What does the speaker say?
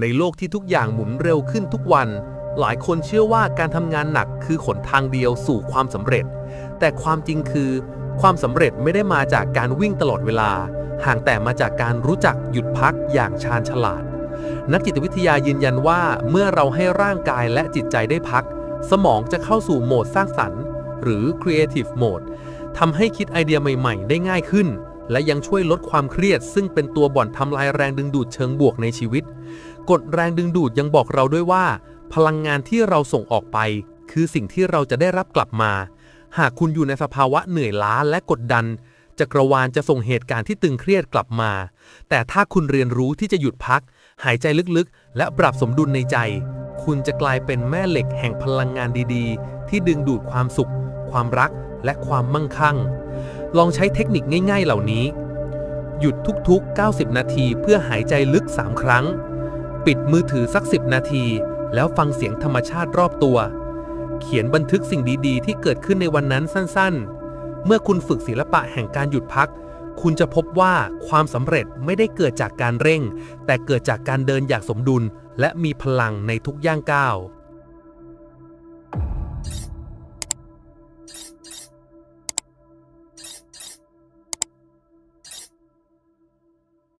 ในโลกที่ทุกอย่างหมุนเร็วขึ้นทุกวัน หลายคนเชื่อว่าการทำงานหนักคือขนทางเดียวสู่ความสำเร็จ แต่ความจริงคือ ความสำเร็จไม่ได้มาจากการวิ่งตลอดเวลา ห่างแต่มาจากการรู้จักหยุดพักอย่างชาญฉลาด นักจิตวิทยายืนยันว่าเมื่อเราให้ร่างกายและจิตใจได้พัก สมองจะเข้าสู่โหมดสร้างสรรค์ หรือ creative mode ทำให้คิดไอเดียใหม่ ๆ ได้ง่ายขึ้น และยังช่วยลดความเครียด ซึ่งเป็นตัวบ่อนทำลายแรงดึงดูดเชิงบวกในชีวิต กฎแรงดึงดูดยังบอกเราด้วยว่า พลังงานที่เราส่งออกไป คือสิ่งที่เราจะได้รับกลับมา หากคุณอยู่ในสภาวะเหนื่อยล้าและกดดัน จักรวาลจะส่งเหตุการณ์ที่ตึงเครียดกลับมา แต่ถ้าคุณเรียนรู้ที่จะหยุดพัก หายใจลึกๆ และปรับสมดุลในใจ คุณจะกลายเป็นแม่เหล็กแห่งพลังงานดีๆ ที่ดึงดูดความสุข ความรัก และความมั่งคั่ง ลองใช้เทคนิคง่าย ๆ เหล่านี้ หยุดทุกๆ 90 นาทีเพื่อหายใจลึก 3 ครั้ง ปิดมือถือสักสิบนาที แล้วฟังเสียงธรรมชาติรอบตัว เขียนบันทึกสิ่งดีๆ ที่เกิดขึ้นในวันนั้นสั้นๆ เมื่อคุณฝึกศิลปะแห่งการหยุดพัก คุณจะพบว่าความสำเร็จไม่ได้เกิดจากการเร่ง แต่เกิดจากการเดินอย่างสมดุล และมีพลังในทุกย่างก้าว